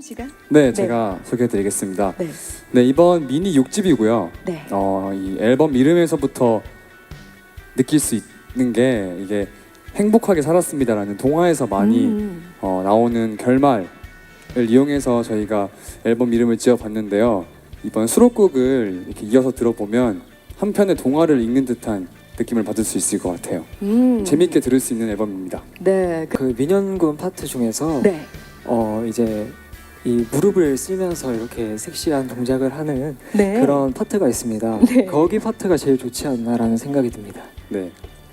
민현 씨가 네, 제가 소개해드리겠습니다. 네. 네, 이번 미니 6집이고요. 네. 어, 이 앨범 이름에서부터 느낄 수 있는 게 이게 행복하게 살았습니다라는 동화에서 많이 음. 어, 나오는 결말을 이용해서 저희가 앨범 이름을 지어봤는데요. 이번 수록곡을 이렇게 이어서 들어보면 한 편의 동화를 읽는 듯한 느낌을 받을 수 있을 것 같아요. 음. 재밌게 들을 수 있는 앨범입니다. 네. 그- 그 민현군 파트 중에서 네. 어 이제 이 무릎을 쓰면서 이렇게 섹시한 동작을 하는 네. 그런 파트가 있습니다. 네. 거기 파트가 제일 좋지 않나라는 생각이 듭니다. 네,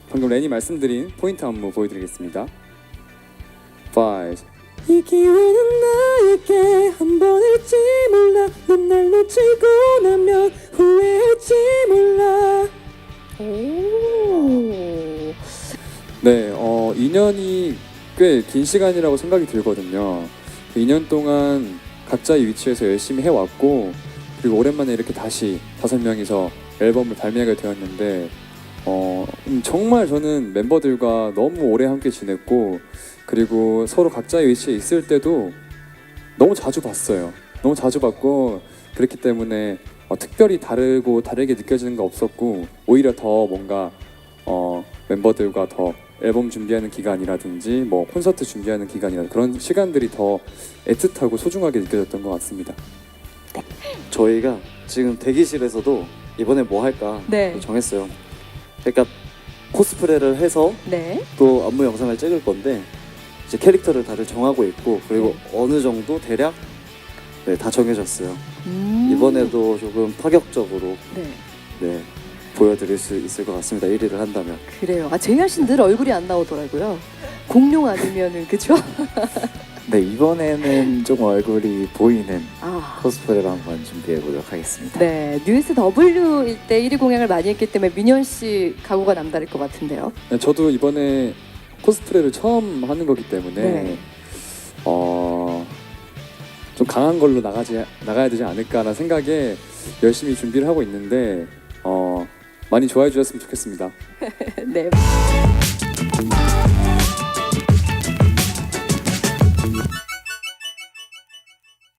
방금 렌이 말씀드린 포인트 안무 보여드리겠습니다. 5, 이 기회는 나에게 한 번일지 몰라 넌 날 놓치고 나면 후회할지 몰라 오. 네, 어, 2년이 꽤 긴 시간이라고 생각이 들거든요. 그 2년 동안 각자의 위치에서 열심히 해왔고, 그리고 오랜만에 이렇게 다시 다섯 명이서 앨범을 발매하게 되었는데, 어, 음, 정말 저는 멤버들과 너무 오래 함께 지냈고, 그리고 서로 각자의 위치에 있을 때도 너무 자주 봤어요. 너무 자주 봤고, 그렇기 때문에 어, 특별히 다르고 다르게 느껴지는 거 없었고, 오히려 더 뭔가 어, 멤버들과 더 앨범 준비하는 기간이라든지 뭐 콘서트 준비하는 기간이라 그런 시간들이 더 애틋하고 소중하게 느껴졌던 것 같습니다. 저희가 지금 대기실에서도 이번에 뭐 할까 네. 또 정했어요. 그러니까 코스프레를 해서 네. 또 안무 영상을 찍을 건데 이제 캐릭터를 다들 정하고 있고 그리고 어느 정도 대략 네, 다 정해졌어요. 음. 이번에도 조금 파격적으로 네. 네, 보여드릴 수 있을 것 같습니다. 1위를 한다면. 그래요. 아 재현 씨는 늘 얼굴이 안 나오더라고요. 공룡 아니면은 그죠? 네 이번에는 좀 얼굴이 보이는 아. 코스프레를 한번 준비해 보도록 하겠습니다. 네, 뉴스 W일 때 1위 공약을 많이 했기 때문에 민현 씨 각오가 남다를 것 같은데요. 네, 저도 이번에 코스프레를 처음 하는 거기 때문에 네. 어, 좀 강한 걸로 나가지 나가야 되지 않을까라는 생각에 열심히 준비를 하고 있는데 어, 많이 좋아해 주셨으면 좋겠습니다. 네.